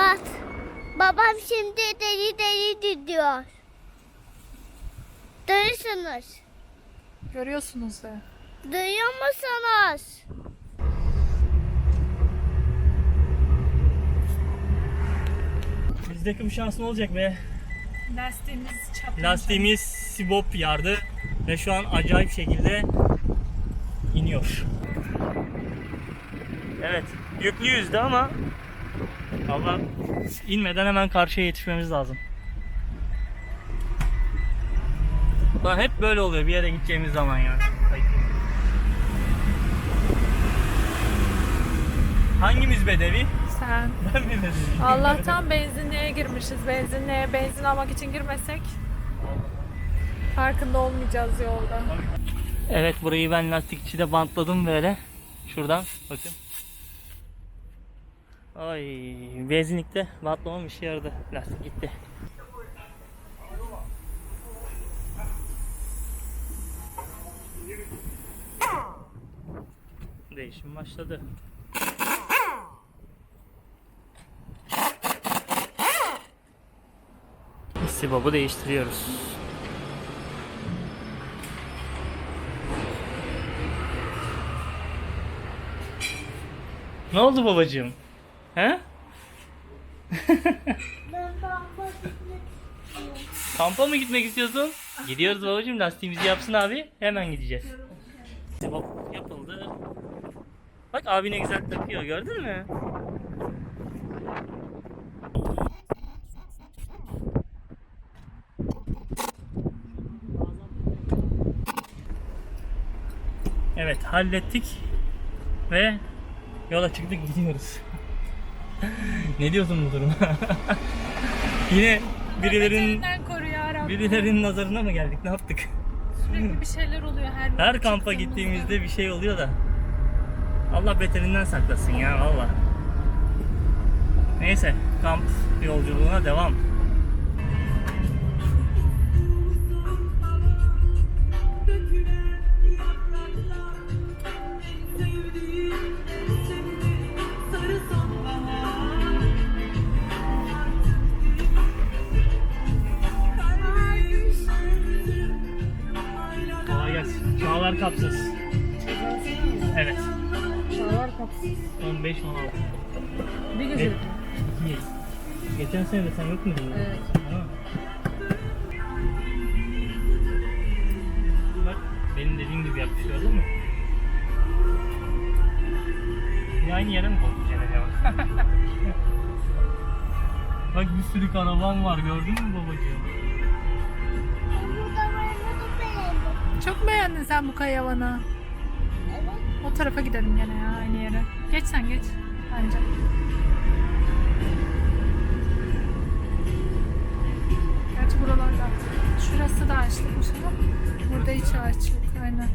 Bak. Babam şimdi deli deli diyor. Duyuyorsunuz. Görüyorsunuz da. Duyuyor musunuz? Bizdeki bir şans ne olacak be? Lastiğimiz çatlamış. Lastiğimiz sibop yardı ve şu an acayip şekilde iniyor. Evet, yüklüyüz de ama Allah inmeden hemen karşıya yetişmemiz lazım. Lan hep böyle oluyor bir yere gideceğimiz zaman ya. Hangimiz bedevi? Sen. Ben mi bedevi? Allah'tan benzinliğe girmişiz. Benzinliğe benzin almak için girmesek farkında olmayacağız yolda. Evet burayı ben lastikçide bantladım böyle. Şuradan bakın. Ay benzinlikte bantlamam işe yaradı. Lastik gitti. Değişim başladı. Sibabı değiştiriyoruz. Ne oldu babacığım? He? Ben baba gitmek Kampa mı gitmek istiyorsun? Gidiyoruz babacığım lastiğimizi yapsın abi. Hemen gideceğiz. Bak yapıldı. Bak abi ne güzel takıyor gördün mü? Evet hallettik ve yola çıktık gidiyoruz. ne diyorsun bu duruma? Yine koru ya Rabbim. birilerinin nazarına mı geldik? Ne yaptık? Sürekli bir şeyler oluyor her Her kampa gittiğimizde bir şey oluyor da. Allah beterinden saklasın ya valla. Neyse kamp yolculuğuna devam. Kapsız. Evet. Şavar kapsız. 15 16. Bir Evet. gece. İyi. Geçen sene de sen yok muydun? Evet. Ha. Bak benim dediğim gibi yapmış gördün mü? Yine aynı yere mi koyduk acaba? Bak bir sürü karavan var gördün mü babacığım? Çok beğendin sen bu kayavanı. Evet. O tarafa gidelim gene ya aynı yere. Geç sen geç. Bence. Gerçi buralarda. Şurası da ağaçlıkmış ama burada hiç yok. Aynen.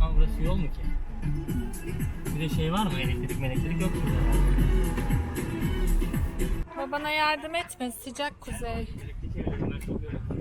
Ha burası yol mu ki? Bir de şey var mı elektrik elektrik yok mu? Babana yardım etme. Sıcak kuzey. Elektrik çok yoruldum.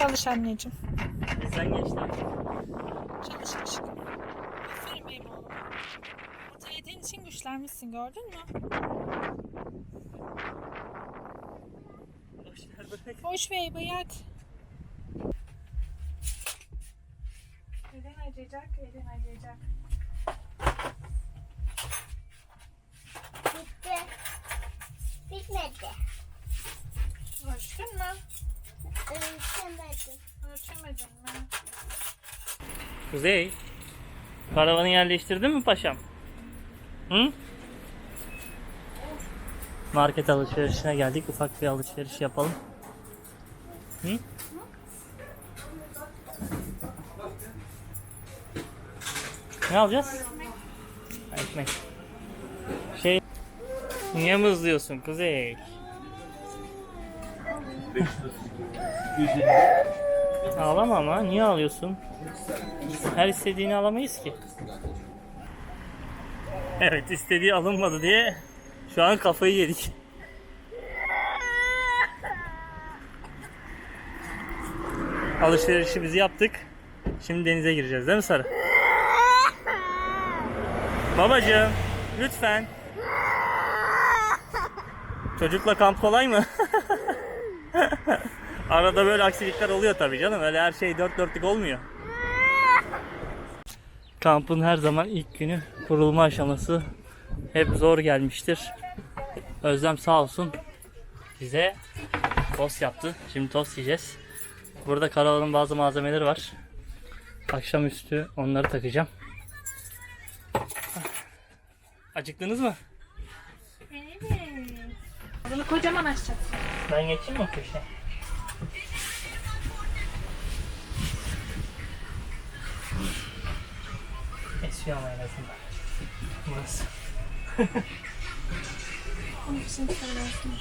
Çalış anneciğim. Sen geç de. Çalış aşkım. Aferin benim oğlum. Orta yediğin için güçlenmişsin gördün mü? Boş ver bırak. Boş ver bırak. Elin acıyacak, elin acıyacak. Bitti. Bitmedi. Ölçtün mü? Kuzey, karavanı yerleştirdin mi paşam? Hı? Market alışverişine geldik. Ufak bir alışveriş yapalım. Hı? Ne alacağız? Ekmek. Şey, niye mızlıyorsun Kuzey? Ağlama ama niye ağlıyorsun? Her istediğini alamayız ki. Evet istediği alınmadı diye şu an kafayı yedik. Alışverişimizi yaptık. Şimdi denize gireceğiz değil mi Sarı? Babacığım lütfen. Çocukla kamp kolay mı? Arada böyle aksilikler oluyor tabii canım. Öyle her şey dört dörtlük olmuyor. Kampın her zaman ilk günü kurulma aşaması hep zor gelmiştir. Özlem sağ olsun bize tost yaptı. Şimdi tost yiyeceğiz. Burada karavanın bazı malzemeleri var. Akşamüstü onları takacağım. Acıktınız mı? Evet. Bunu kocaman açacaksın. Ben geçeyim mi o köşeye? Esiyor ama en azından. Burası. Onun için söylersin.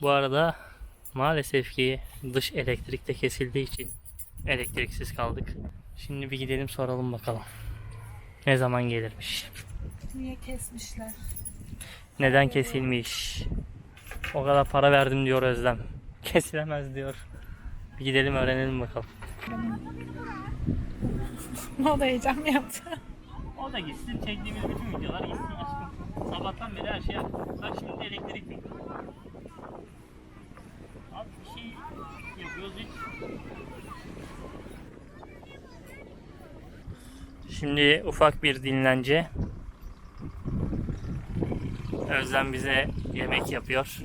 Bu arada maalesef ki dış elektrikte kesildiği için elektriksiz kaldık. Şimdi bir gidelim soralım bakalım. Ne zaman gelirmiş? Niye kesmişler? Neden kesilmiş? O kadar para verdim diyor Özlem. Kesilemez diyor. Bir gidelim öğrenelim bakalım. O da heyecan yaptı? O da gitsin çektiğimiz bütün videolar gitsin aşkım. Sabahtan beri her şey Bak şimdi elektrik mi? Abi bir şey yapıyoruz hiç. Şimdi ufak bir dinlence. Özlem bize yemek yapıyor.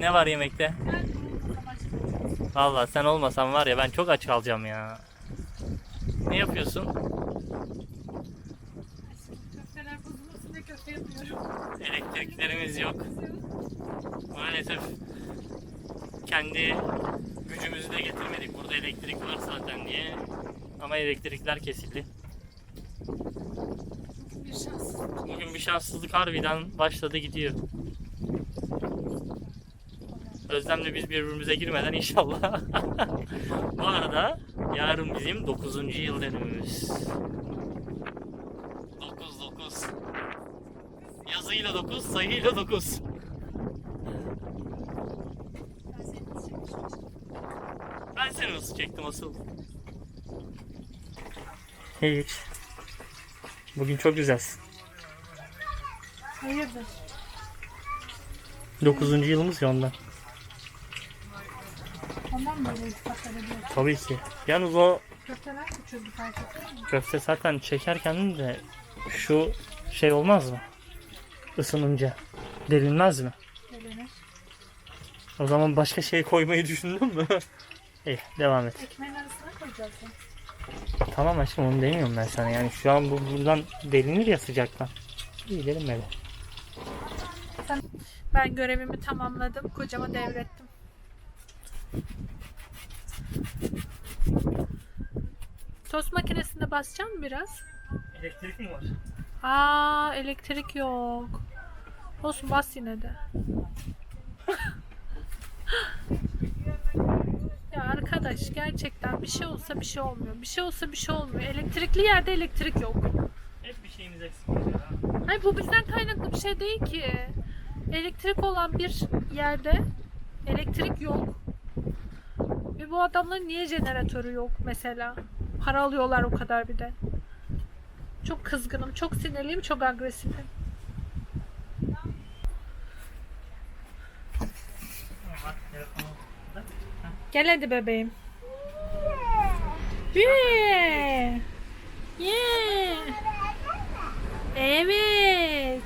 Ne var yemekte? Vallahi sen olmasan var ya ben çok aç kalacağım ya. Ne yapıyorsun? Elektriklerimiz yok. Maalesef kendi gücümüzü de getirmedik. Burada elektrik var zaten diye. Ama elektrikler kesildi. Bugün bir şanssızlık harbiden başladı gidiyor. Özlem'le biz birbirimize girmeden inşallah. Bu arada yarın bizim 9. yıl dönümümüz. 9 9. Yazıyla 9, sayıyla 9. Ben seni nasıl çektim asıl? Hiç. Bugün çok güzelsin. Hayırdır? 9. yılımız ya ondan. Ondan mı böyle iltifat ediyorsun? Tabii ki. Yalnız o Köfteler küçüldü fark ettin mi? köfte zaten çekerken de şu şey olmaz mı? Isınınca delinmez mi? Delenir. O zaman başka şey koymayı düşündün mü? İyi devam et. Ekmeğin arasına koyacaksın. Tamam aşkım onu demiyorum ben sana. Yani şu an bu buradan delinir ya sıcaktan. İyi delinmedi. Ben görevimi tamamladım. Kocama devrettim. Tost makinesinde basacağım biraz? Elektrik mi var? Aa elektrik yok. Olsun bas yine de. ya arkadaş gerçekten bir şey olsa bir şey olmuyor. Bir şey olsa bir şey olmuyor. Elektrikli yerde elektrik yok. Hep bir şeyimiz eksik. Hayır bu bizden kaynaklı bir şey değil ki. Elektrik olan bir yerde elektrik yok. Ve bu adamların niye jeneratörü yok mesela? Para alıyorlar o kadar bir de. Çok kızgınım, çok sinirliyim, çok agresifim. Bak, telefonu da. Gel hadi bebeğim. Yeah. Yeah. Evet.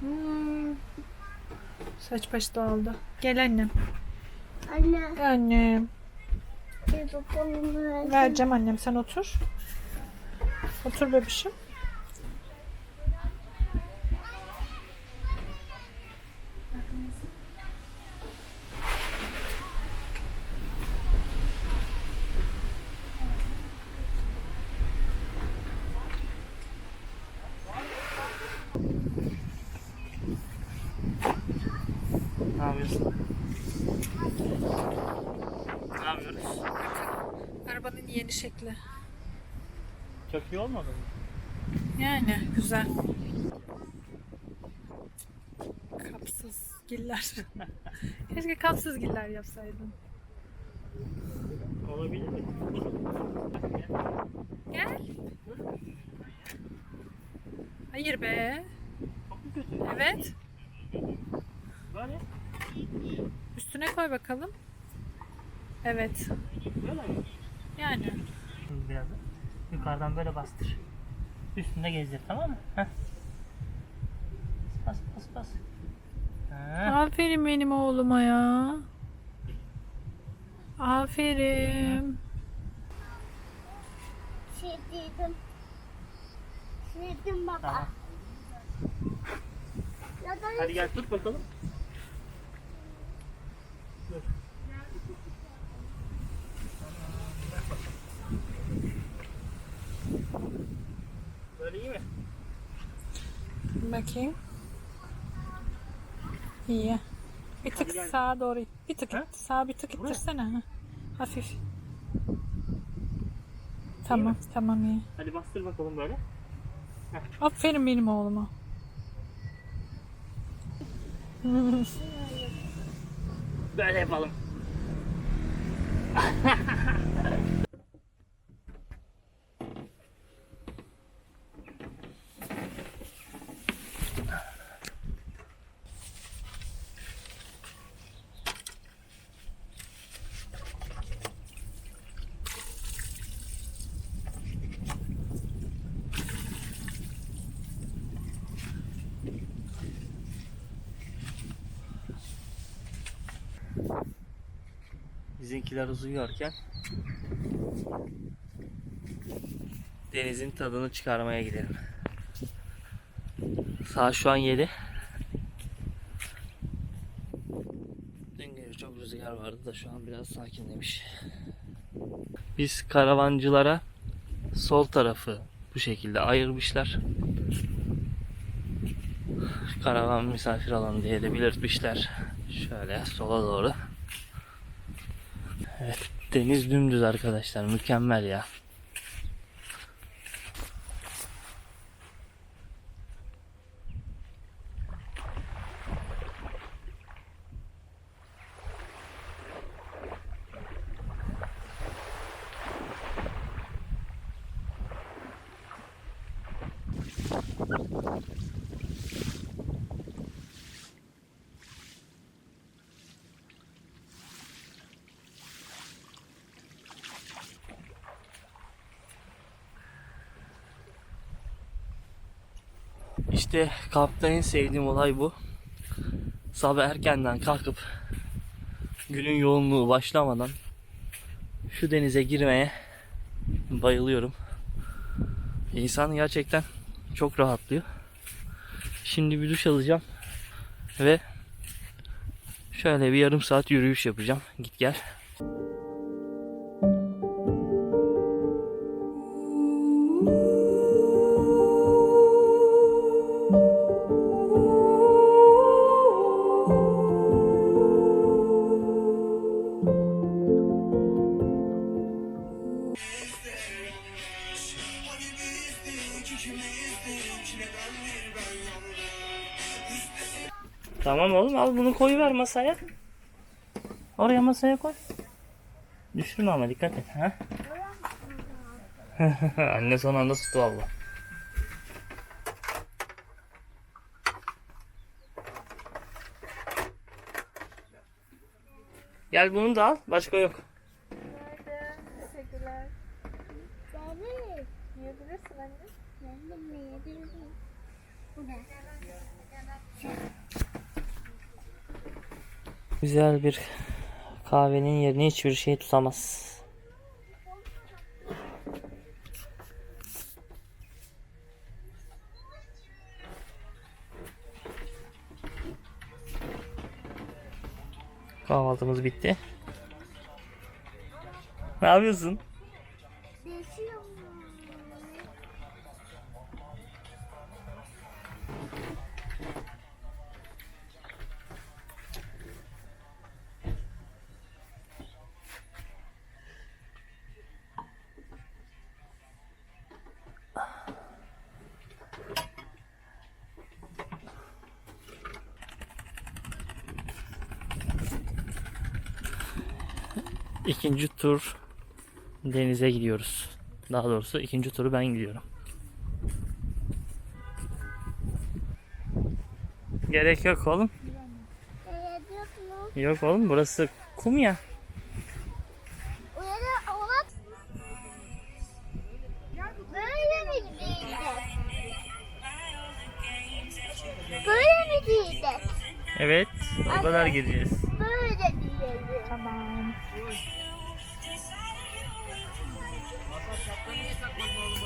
Hmm. Saç baş dağıldı. Gel annem. Anne. Annem. Vereceğim annem sen otur. Otur bebişim. Ne yapıyorsun? Ne yapıyoruz? Arabanın yeni şekli. Çok iyi olmadı mı? Yani güzel. Kapsız giller. Keşke kapsız giller yapsaydın. Olabilir mi? Gel. Hayır be. Evet. Böyle. Üstüne koy bakalım. Evet. Yani. Da yukarıdan böyle bastır. Üstünde gezdir tamam mı? Heh. Bas bas bas. Ha. Aferin benim oğluma ya. Aferin. Sildim. Sildim baba. Tamam. Ya da Hadi gel tut bakalım. Dur. Böyle iyi mi? Bakayım. İyi. Bir tık Hadi sağa doğru. it. Bir tık it. Sağa bir tık ittirsene. Ha. Hafif. Tamam, tamam iyi. Hadi bastır bakalım böyle. Aferin benim oğluma. Böyle yapalım. Bizimkiler uyuyorken denizin tadını çıkarmaya gidelim. Saat şu an 7. Dün gece çok rüzgar vardı da şu an biraz sakinlemiş. Biz karavancılara sol tarafı bu şekilde ayırmışlar. Karavan misafir alanı diye de belirtmişler. Şöyle sola doğru. Evet, deniz dümdüz arkadaşlar. Mükemmel ya. İşte kampta en sevdiğim olay bu. Sabah erkenden kalkıp günün yoğunluğu başlamadan şu denize girmeye bayılıyorum. İnsan gerçekten çok rahatlıyor. Şimdi bir duş alacağım ve şöyle bir yarım saat yürüyüş yapacağım. Git gel. Al bunu koyuver masaya. Oraya masaya koy. Düşürme ama dikkat et. Ha? Anne son anda tuttu valla. Gel bunu da al. Başka yok. Teşekkürler. Evet. Yiyebilirsin anne. Ben de yiyebilirim. Bu ne? Güzel bir kahvenin yerini hiçbir şey tutamaz. Kahvaltımız bitti. Ne yapıyorsun? İkinci tur denize gidiyoruz. Daha doğrusu ikinci turu ben gidiyorum. Gerek yok oğlum. Yok oğlum burası kum ya. Böyle mi gidecek? Böyle mi gidecek? Evet. O kadar gideceğiz. Böyle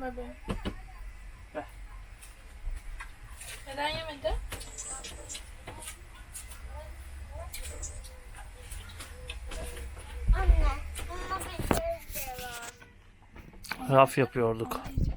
Bebeğim? Ver. Neden yemedi? Anne, bunda bir şey var. Raf yapıyorduk. Yiyecek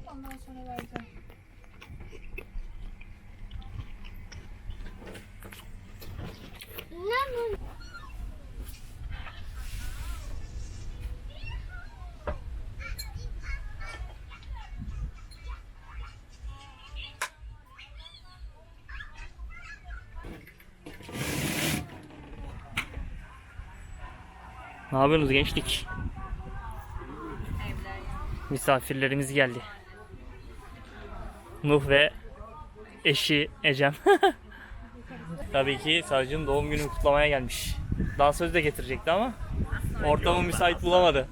Ne yapıyorsunuz gençlik? Misafirlerimiz geldi. Nuh ve eşi Ecem. Tabii ki Sarıcı'nın doğum gününü kutlamaya gelmiş. Dansöz de getirecekti ama ortamı müsait bulamadı.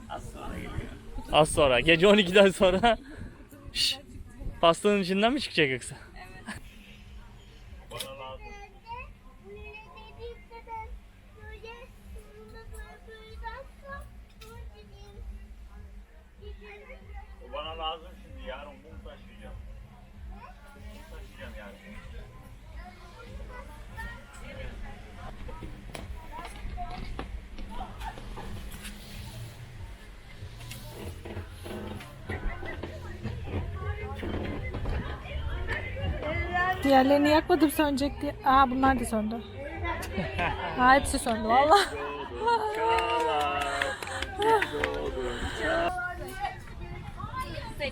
Az sonra. Gece 12'den sonra. Şş, pastanın içinden mi çıkacak yoksa? Diğerlerini yakmadım sönecek diye. Aa bunlar da söndü. ha hepsi söndü valla.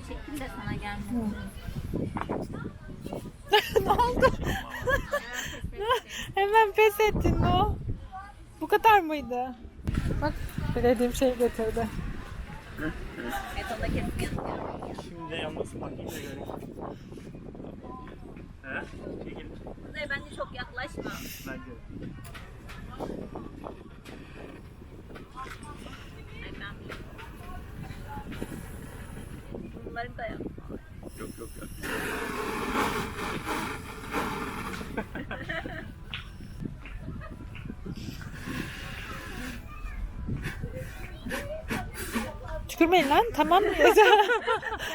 çektim de sana gelmedi. ne oldu? Hemen pes ettin o. Bu kadar mıydı? Bak dediğim şey getirdi. Betonda kesin yazıyor. Şimdi bakayım da göreyim. He? Çekil. Kuzey bence çok yaklaşma. Bence. Ay ben Bunların da yap. Yok yok yok. Tükürmeyin lan tamam mı?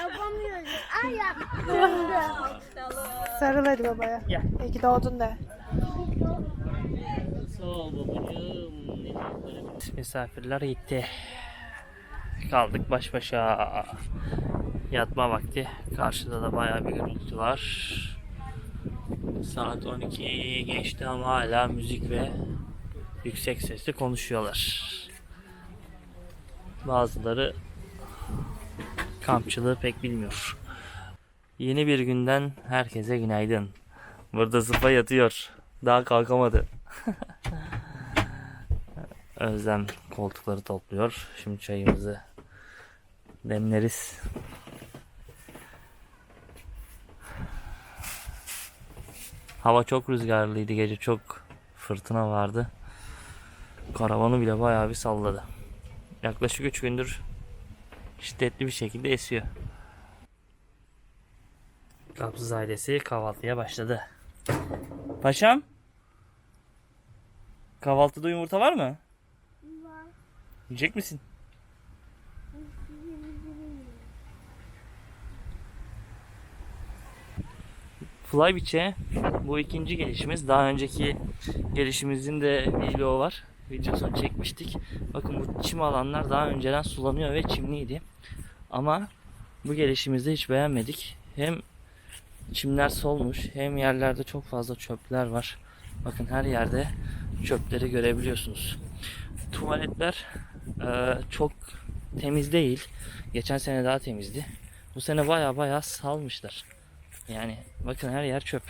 Yapamıyoruz. Ay yaptım. Sarıl hadi babaya. Gel. İyi ki doğdun de. Sağ ol babacığım. Misafirler gitti. Kaldık baş başa. Yatma vakti. Karşıda da bayağı bir gürültü var. Saat 12 geçti ama hala müzik ve yüksek sesle konuşuyorlar. Bazıları kampçılığı pek bilmiyor. Yeni bir günden herkese günaydın. Burada zıpa yatıyor. Daha kalkamadı. Özlem koltukları topluyor. Şimdi çayımızı demleriz. Hava çok rüzgarlıydı gece çok fırtına vardı. Karavanı bile bayağı bir salladı. Yaklaşık 3 gündür şiddetli bir şekilde esiyor. Kapsız ailesi kahvaltıya başladı. Paşam? Kahvaltıda yumurta var mı? Var. Yiyecek misin? Fly Beach'e bu ikinci gelişimiz. Daha önceki gelişimizin de video var. Videosunu çekmiştik. Bakın bu çim alanlar daha önceden sulanıyor ve çimliydi. Ama bu gelişimizde hiç beğenmedik. Hem çimler solmuş hem yerlerde çok fazla çöpler var. Bakın her yerde çöpleri görebiliyorsunuz. Tuvaletler eee, çok temiz değil. Geçen sene daha temizdi. Bu sene baya baya salmışlar. Yani bakın her yer çöp.